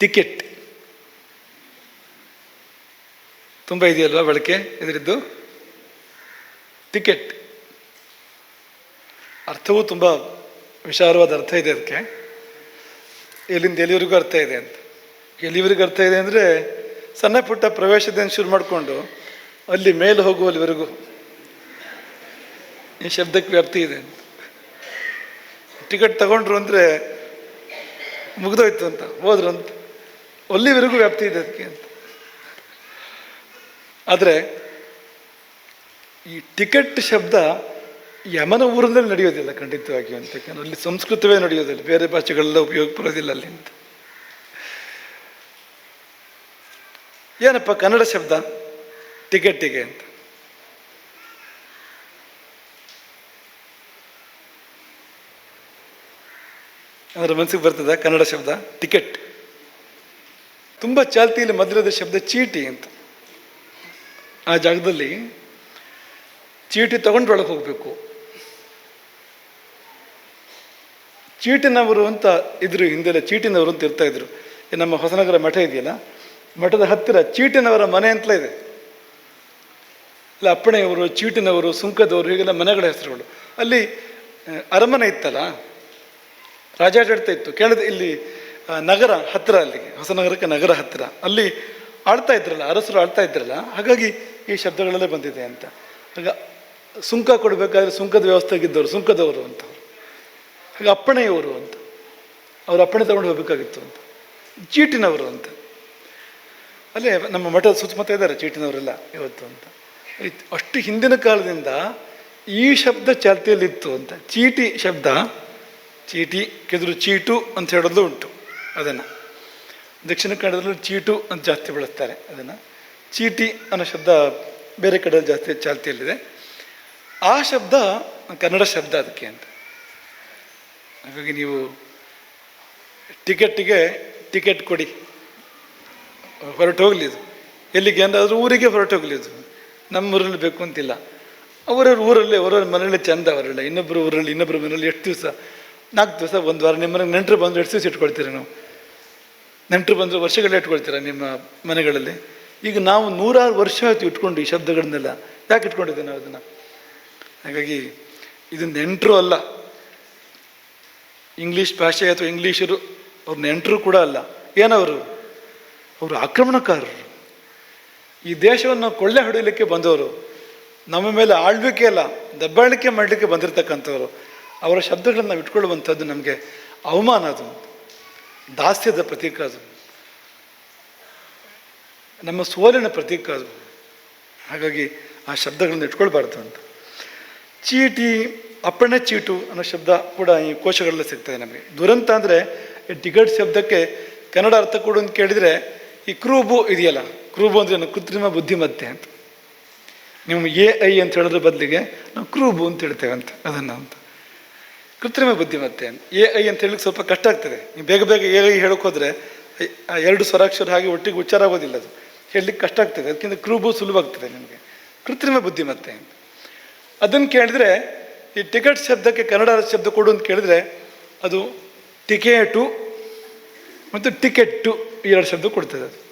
Ticket. ತುಂಬ ಇದೆಯಲ್ವಾ ಬಳಕೆ ಇದರದ್ದು? ಟಿಕೆಟ್. ಅರ್ಥವೂ ತುಂಬ ವಿಶಾಲವಾದ ಅರ್ಥ ಇದೆ ಅದಕ್ಕೆ. ಎಲ್ಲಿಂದ ಎಲ್ಲಿವರೆಗೂ ಅರ್ಥ ಇದೆ ಅಂತ. ಎಲ್ಲಿವರೆಗೂ ಅರ್ಥ ಇದೆ ಅಂದರೆ ಸಣ್ಣ ಪುಟ್ಟ ಪ್ರವೇಶದಿಂದ ಶುರು ಮಾಡಿಕೊಂಡು ಅಲ್ಲಿ ಮೇಲೆ ಹೋಗುವಲ್ಲಿವರೆಗೂ. ಈ ಶಬ್ದಕ್ಕೆ ವ್ಯಾಪ್ತಿ ಇದೆ ಅಂತ. ಟಿಕೆಟ್ ತಗೊಂಡ್ರು ಅಂದರೆ ಮುಗಿದೋಯ್ತು ಅಂತ, ಹೋದ್ರು ಅಂತ. ಅಲ್ಲಿವರೆಗೂ ವ್ಯಾಪ್ತಿ ಇದೆ ಅದಕ್ಕೆ ಅಂತ. ಆದರೆ ಈ ಟಿಕೆಟ್ ಶಬ್ದ ಯಮನ ಊರಿನಲ್ಲಿ ನಡೆಯೋದಿಲ್ಲ ಖಂಡಿತವಾಗಿ ಅಂತ. ಅಲ್ಲಿ ಸಂಸ್ಕೃತವೇ ನಡೆಯೋದಿಲ್ಲ, ಬೇರೆ ಭಾಷೆಗಳೆಲ್ಲ ಉಪಯೋಗ ಬರೋದಿಲ್ಲ ಅಲ್ಲಿ ಅಂತ. ಏನಪ್ಪ ಕನ್ನಡ ಶಬ್ದ? ಟಿಕೆಟ್ಟಿಗೆ ಅಂತ. ಅದರ ಮನಸ್ಸಿಗೆ ಬರ್ತದ ಕನ್ನಡ ಶಬ್ದ? ಟಿಕೆಟ್. ತುಂಬ ಚಾಲ್ತಿಯಲ್ಲಿ ಮಧುರದ ಶಬ್ದ ಚೀಟಿ ಅಂತ. ಆ ಜಾಗದಲ್ಲಿ ಚೀಟಿ ತಗೊಂಡು ಒಳಗೆ ಹೋಗಬೇಕು. ಚೀಟಿನವರು ಅಂತ ಇದ್ರು, ಹಿಂದೆಲ್ಲ ಚೀಟಿನವರು ಅಂತ ಇರ್ತಾ ಇದ್ರು. ನಮ್ಮ ಹೊಸನಗರ ಮಠ ಇದೆಯಲ್ಲ? ಮಠದ ಹತ್ತಿರ ಚೀಟಿನವರ ಮನೆ ಅಂತಲೇ ಇದೆ. ಇಲ್ಲ ಅಪ್ಪಣೆಯವರು, ಚೀಟಿನವರು, ಸುಂಕದವರು, ಹೀಗೆಲ್ಲ ಮನೆಗಳ ಹೆಸರುಗಳು. ಅಲ್ಲಿ ಅರಮನೆ ಇತ್ತಲ್ಲ? ರಾಜಾಡಳಿತ ಇತ್ತು. ಕೇಳಿದ ಇಲ್ಲಿ ನಗರ ಹತ್ತಿರ ಅಲ್ಲಿಗೆ ಹೊಸನಗರಕ್ಕೆ ನಗರ ಹತ್ತಿರ. ಅಲ್ಲಿ ಆಳ್ತಾ ಇದ್ರಲ್ಲ, ಅರಸರು ಆಳ್ತಾ ಇದ್ರಲ್ಲ, ಹಾಗಾಗಿ ಈ ಶಬ್ದಗಳಲ್ಲೇ ಬಂದಿದೆ ಅಂತ. ಆಗ ಸುಂಕ ಕೊಡಬೇಕಾದ್ರೆ ಸುಂಕದ ವ್ಯವಸ್ಥೆಗಿದ್ದವರು ಸುಂಕದವರು ಅಂತ. ಹಾಗೆ ಅಪ್ಪಣೆಯವರು ಅಂತ. ಅವರು ಅಪ್ಪಣೆ ತಗೊಂಡು ಹೋಗಬೇಕಾಗಿತ್ತು ಅಂತ. ಚೀಟಿನವರು ಅಂತ. ಅಲ್ಲೇ ನಮ್ಮ ಮಠದ ಸುತ್ತಮುತ್ತ ಇದ್ದಾರೆ ಚೀಟಿನವರೆಲ್ಲ ಇವತ್ತು ಅಂತ. ಅಷ್ಟು ಹಿಂದಿನ ಕಾಲದಿಂದ ಈ ಶಬ್ದ ಚಾಲ್ತಿಯಲ್ಲಿತ್ತು ಅಂತ. ಚೀಟಿ ಶಬ್ದ, ಚೀಟಿ, ಕೆದರು ಚೀಟು ಅಂತ ಹೇಳೋದು ಉಂಟು. ಅದನ್ನು. ದಕ್ಷಿಣ ಕನ್ನಡದಲ್ಲಿ ಚೀಟು ಅಂತ ಜಾಸ್ತಿ ಬಳಸ್ತಾರೆ ಅದನ್ನು. ಚೀಟಿ ಅನ್ನೋ ಶಬ್ದ ಬೇರೆ ಕಡೆ ಜಾಸ್ತಿ ಚಾಲ್ತಿಯಲ್ಲಿದೆ. ಆ ಶಬ್ದ ಕನ್ನಡ ಶಬ್ದ ಅದಕ್ಕೆ ಅಂತ. ಹಾಗಾಗಿ ನೀವು ಟಿಕೆಟ್ಗೆ ಟಿಕೆಟ್ ಕೊಡಿ. ಹೊರಟು ಹೋಗಲಿ ಇದು. ಎಲ್ಲಿಗೆ ಅದ್ರ ಊರಿಗೆ ಹೊರಟು ಹೋಗಲಿ ಇದು. ನಮ್ಮ ಊರಲ್ಲಿ ಬೇಕು ಅಂತಿಲ್ಲ. ಅವರವ್ರ ಊರಲ್ಲಿ, ಅವರವ್ರ ಮನೆಯಲ್ಲಿ ಚಂದ ಅವರಲ್ಲ. ಇನ್ನೊಬ್ಬರು ಊರಲ್ಲಿ ಇನ್ನೊಬ್ಬರು ಮನೆಯಲ್ಲಿ ಎಷ್ಟು ದಿವಸ, ನಾಲ್ಕು ದಿವಸ, ಒಂದು ವಾರ, ನಿಮ್ಮ ಮನೆಗೆ ನೆಂಟರು ಬಂದು ಎಷ್ಟು ದಿವಸ ಇಟ್ಕೊಳ್ತೀರಿ ನೀವು? ನೆಂಟರು ಬಂದರೆ ವರ್ಷಗಳ ಇಟ್ಕೊಳ್ತೀರಾ ನಿಮ್ಮ ಮನೆಗಳಲ್ಲಿ? ಈಗ ನಾವು ನೂರಾರು ವರ್ಷ ಆಯ್ತು ಇಟ್ಕೊಂಡು ಈ ಶಬ್ದಗಳನ್ನೆಲ್ಲ ಯಾಕೆ ಇಟ್ಕೊಂಡಿದ್ದೆ ನಾವು ಅದನ್ನು ಹಾಗಾಗಿ ಇದು ನೆಂಟರು ಅಲ್ಲ. ಇಂಗ್ಲೀಷ್ ಭಾಷೆ ಅಥವಾ ಇಂಗ್ಲೀಷರು ಅವ್ರು ನೆಂಟರು ಕೂಡ ಅಲ್ಲ. ಏನವರು? ಅವರು ಆಕ್ರಮಣಕಾರರು. ಈ ದೇಶವನ್ನು ಕೊಳ್ಳೆ ಹೊಡೆಯಲಿಕ್ಕೆ ಬಂದವರು, ನಮ್ಮ ಮೇಲೆ ಆಳ್ವಿಕೆ ಅಲ್ಲ, ದಬ್ಬಾಳಿಕೆ ಮಾಡಲಿಕ್ಕೆ ಬಂದಿರತಕ್ಕಂಥವ್ರು. ಅವರ ಶಬ್ದಗಳನ್ನು ನಾವು ಇಟ್ಕೊಳ್ಳುವಂಥದ್ದು ನಮಗೆ ಅವಮಾನ ಅದು. ದಾಸ್ಯದ ಪ್ರತೀಕ ಅದು ನಮ್ಮ ಸೋಲಿನ ಪ್ರತೀಕ ಅದು ಹಾಗಾಗಿ ಆ ಶಬ್ದಗಳನ್ನು ಇಟ್ಕೊಳ್ಬಾರ್ದು ಅಂತ. ಚೀಟಿ, ಅಪ್ಪಣೆ ಚೀಟು ಅನ್ನೋ ಶಬ್ದ ಕೂಡ ಈ ಕೋಶಗಳಲ್ಲಿ ಸಿಗ್ತದೆ ನಮಗೆ. ದುರಂತ ಅಂದರೆ ಟಿಕೆಟ್ ಶಬ್ದಕ್ಕೆ ಕನ್ನಡ ಅರ್ಥ ಕೊಡು ಅಂತ ಕೇಳಿದರೆ ಈ ಕ್ರೂಬು ಇದೆಯಲ್ಲ? ಕ್ರೂಬು ಅಂದರೆ ಏನು? ಕೃತ್ರಿಮ ಬುದ್ಧಿಮತ್ತೆ ಅಂತ. ನೀವು ಎ ಐ ಅಂತ ಹೇಳೋದ್ರ ಬದಲಿಗೆ ನಾವು ಕ್ರೂಬು ಅಂತ ಹೇಳ್ತೇವೆ ಅಂತ, ಅದನ್ನು ಅಂತ. ಕೃತ್ರಿಮ ಬುದ್ಧಿಮತ್ತೆ ಎ ಐ ಅಂತ ಹೇಳಕ್ಕೆ ಸ್ವಲ್ಪ ಕಷ್ಟ ಆಗ್ತದೆ. ನೀವು ಬೇಗ ಬೇಗ ಎ ಐ ಹೇಳಕ್ಕೆ ಹೋದರೆ, ಆ ಎರಡು ಸ್ವರಾಕ್ಷರ ಹಾಗೆ ಒಟ್ಟಿಗೆ ಉಚ್ಚಾರ ಆಗೋದಿಲ್ಲ ಅದು. ಹೇಳಲಿಕ್ಕೆ ಕಷ್ಟ ಆಗ್ತದೆ. ಅದಕ್ಕಿಂತ ಕ್ರೂಬು ಸುಲಭ ಆಗ್ತದೆ ನಿಮಗೆ. ಕೃತ್ರಿಮ ಬುದ್ಧಿಮತ್ತೆ ಅಂತ ಅದನ್ನು ಕೇಳಿದ್ರೆ, ಈ ಟಿಕೆಟ್ ಶಬ್ದಕ್ಕೆ ಕನ್ನಡ ಶಬ್ದ ಕೊಡು ಅಂತ ಕೇಳಿದ್ರೆ, ಅದು ಟಿಕೆಟು ಮತ್ತು ಟಿಕೆಟ್ಟು ಈ ಎರಡು ಶಬ್ದ ಕೊಡ್ತದೆ ಅದು.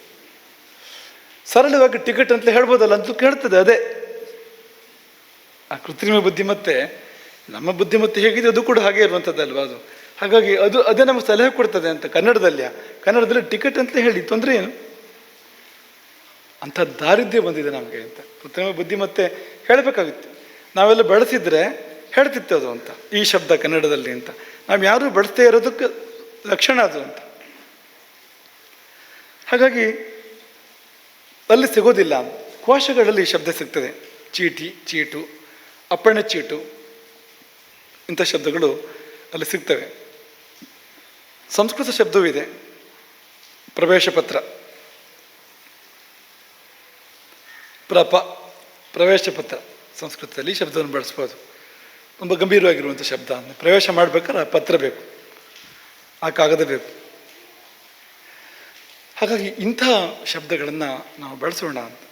ಸರಳವಾಗಿ ಟಿಕೆಟ್ ಅಂತ ಹೇಳ್ಬೋದಲ್ಲ ಅಂತೂ ಕೇಳ್ತದೆ ಅದೇ. ಆ ಕೃತ್ರಿಮ ಬುದ್ಧಿಮತ್ತೆ ನಮ್ಮ ಬುದ್ಧಿಮತ್ತೆ ಹೇಗಿದೆ ಅದು ಕೂಡ ಹಾಗೆ ಇರುವಂಥದ್ದಲ್ವ ಅದು? ಹಾಗಾಗಿ ಅದು, ಅದೇ ನಮಗೆ ಸಲಹೆ ಕೊಡ್ತದೆ ಅಂತ ಕನ್ನಡದಲ್ಲಿ. ಕನ್ನಡದಲ್ಲಿ ಟಿಕೆಟ್ ಅಂತ ಹೇಳಿ, ತೊಂದರೆ ಏನು? ಅಂಥ ದಾರಿದ್ರ್ಯ ಬಂದಿದೆ ನಮಗೆ ಅಂತ. ಕೃತ್ರಿಮ ಬುದ್ಧಿಮತ್ತೆ ಹೇಳಬೇಕಾಗಿತ್ತು. ನಾವೆಲ್ಲ ಬಳಸಿದ್ರೆ ಹೇಳ್ತಿತ್ತು ಅದು ಅಂತ, ಈ ಶಬ್ದ ಕನ್ನಡದಲ್ಲಿ ಅಂತ. ನಾವು ಯಾರೂ ಬಳಸದೇ ಇರೋದಕ್ಕೆ ಲಕ್ಷಣ ಅದು ಅಂತ. ಹಾಗಾಗಿ ಅಲ್ಲಿ ಸಿಗೋದಿಲ್ಲ. ಕೋಶಗಳಲ್ಲಿ ಈ ಶಬ್ದ ಸಿಗ್ತದೆ. ಚೀಟಿ, ಚೀಟು ಅಪ್ಪಣೆ ಚೀಟು. ಇಂಥ ಶಬ್ದಗಳು ಅಲ್ಲಿ ಸಿಗ್ತವೆ. ಸಂಸ್ಕೃತ ಶಬ್ದವೂ ಇದೆ ಪ್ರವೇಶ ಪತ್ರ. ಪ್ರಪ, ಪ್ರವೇಶ ಪತ್ರ. ಸಂಸ್ಕೃತದಲ್ಲಿ ಶಬ್ದವನ್ನು ಬಳಸ್ಬೋದು. ತುಂಬ ಗಂಭೀರವಾಗಿರುವಂಥ ಶಬ್ದ ಅಂದರೆ ಪ್ರವೇಶ ಮಾಡಬೇಕಾದ್ರೆ ಆ ಪತ್ರ ಬೇಕು. ಆ ಕಾಗದ ಬೇಕು. ಹಾಗಾಗಿ ಇಂಥ ಶಬ್ದಗಳನ್ನು ನಾವು ಬಳಸೋಣ ಅಂತ.